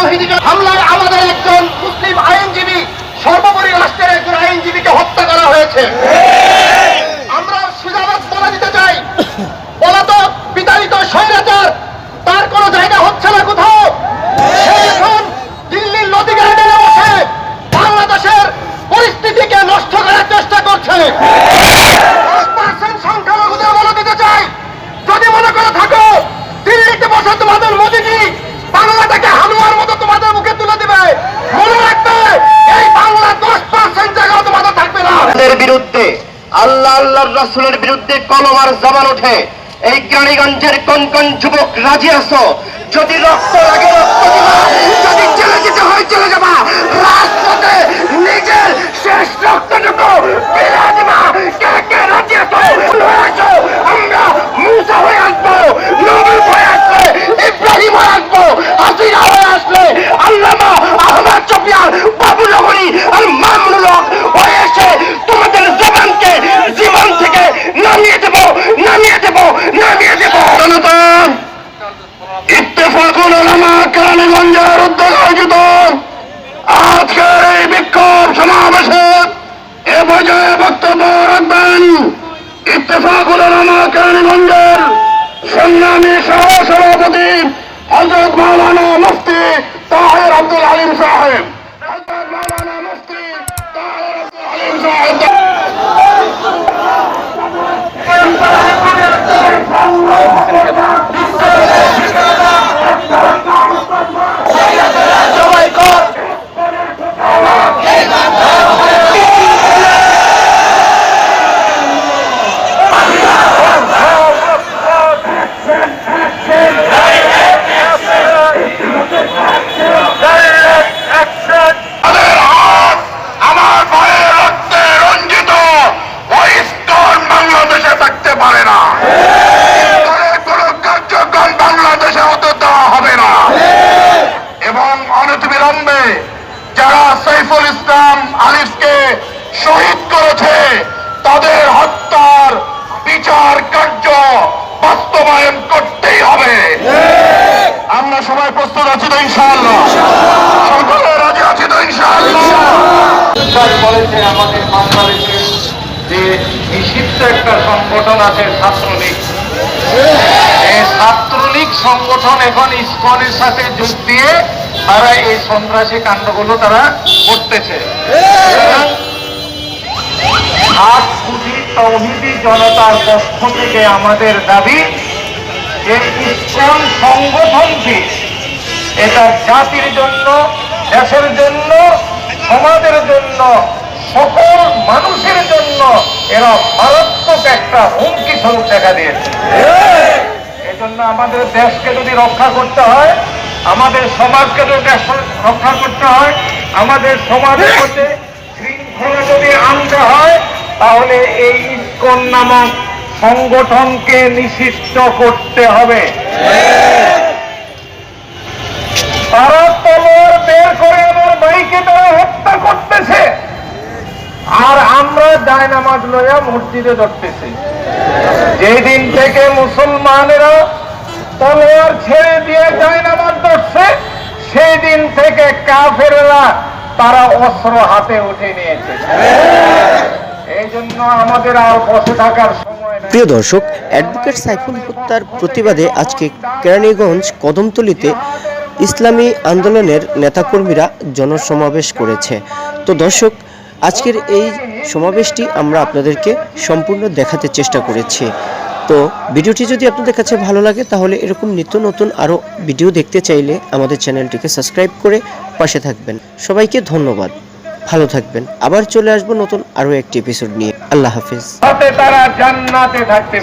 তৌহিদিকের হামলার আমাদের একজন মুসলিম আইনজীবী সর্বোপরি রাষ্ট্রের একজন আইনজীবীকে হত্যা করা হয়েছে। তোমাদের মুখে তুলে দিবে। মনে রাখবে, এই বাংলা দশ পার্সেন্ট জায়গাও তোমাদের থাকবে না। তাদের বিরুদ্ধে, আল্লাহ আল্লাহর রাসূলের বিরুদ্ধে কলম আর জবান ওঠে। এই গ্রানীগঞ্জের কোন কোন যুবক রাজি আছো? যদি রক্ত লাগে, রক্ত দিবা। যদি চলে যেতে হয়, চলে যাবা। রাজপথে নিজের শেষ রক্তটুকু দিবা কে কে রাজি আছো হয়ে আছো আমরা মুসা হয়ে আসব নবী হয়ে আসলে ইব্রাহিম হয়ে আসব হাসিনা হয়ে আসলে আল্লামা আহমদ চপিয়ার বাবু নগরী আর মামুনুল হক হয়ে এসে তোমাদের জবানকে জীবন থেকে নামিয়ে দেব নামিয়ে দেব নামিয়ে দেব জনতা ইত্তেফাকুল ওলামা কেরানীগঞ্জের উদ্যোগ আয়োজিত আজকের এই বিক্ষোভ সমাবেশে এ পর্যায়ে বক্তব্য রাখবেন ইত্তেফাকুল ওলামা কেরানীগঞ্জের সংগ্রামী সহ সভাপতি হজরত মৌলানা মুফতি তাহের আব্দুল আলিম সাহেব। হজরত মৌলানা মুফতি তাহের আব্দুল আলিম সাহেব। সাইফুল ইসলাম আলিফকে শহীদ করেছে। তাদের হত্যার বিচার কার্য বাস্তবায়ন করতেই হবে। আমরা সবাই প্রস্তুত আছি তো ইনশাআল্লাহ। সকলে রাজি আছি তো ইনশাআল্লাহ। বলেছে আমাদের বাংলাদেশে যে নিষিদ্ধ একটা সংগঠন আছে ছাত্রলীগ। ছাত্রলীগ সংগঠন এখন ইসকনের সাথে যোগ দিয়ে তারা এই সন্ত্রাসী কাণ্ডগুলো তারা করতেছে। জনতার পক্ষ থেকে আমাদের দাবি, যে ইসকন সংগঠনটি এটা জাতির জন্য, দেশের জন্য, সমাজের জন্য, সকল মানুষের জন্য এরা মারাত্মক একটা হুমকি স্বরূপ দেখা দিয়েছে। এজন্য আমাদের দেশকে যদি রক্ষা করতে হয়, আমাদের সমাজকে যদি রক্ষা করতে হয়, আমাদের সমাজের মধ্যে শৃঙ্খলা যদি আনতে হয়, তাহলে এই ইস্কন নামক সংগঠনকে নিষিদ্ধ করতে হবে। তারা তলোয়ার বের করে আমার ভাইকে তারা হত্যা করতেছে। আর আমরা যায় নামাজ লইয়া মসজিদে ধরতেছি। যেদিন থেকে মুসলমানেরা তলোয়ার ছেড়ে দিয়ে যায় নামাজ ধরছে। সেই দিন থেকে কাফেরেরা তারা অস্ত্র হাতে উঠে নিয়েছে। এই জন্য আমাদের আর বসে থাকার প্রিয় দর্শক, অ্যাডভোকেট সাইফুল হত্যার প্রতিবাদে আজকে কেরানীগঞ্জ কদমতলিতে ইসলামী আন্দোলনের নেতাকর্মীরা জনসমাবেশ করেছে। তো দর্শক, আজকের এই সমাবেশটি আমরা আপনাদেরকে সম্পূর্ণ দেখাতে চেষ্টা করেছি। তো ভিডিওটি যদি আপনাদের কাছে ভালো লাগে, তাহলে এরকম নিত্য নতুন আরও ভিডিও দেখতে চাইলে আমাদের চ্যানেলটিকে সাবস্ক্রাইব করে পাশে থাকবেন। সবাইকে ধন্যবাদ। ভালো থাকবেন। আবার চলে আসব নতুন আরও একটি এপিসোড নিয়ে। আল্লাহ হাফিজ। তারা জান্নাতে থাকতে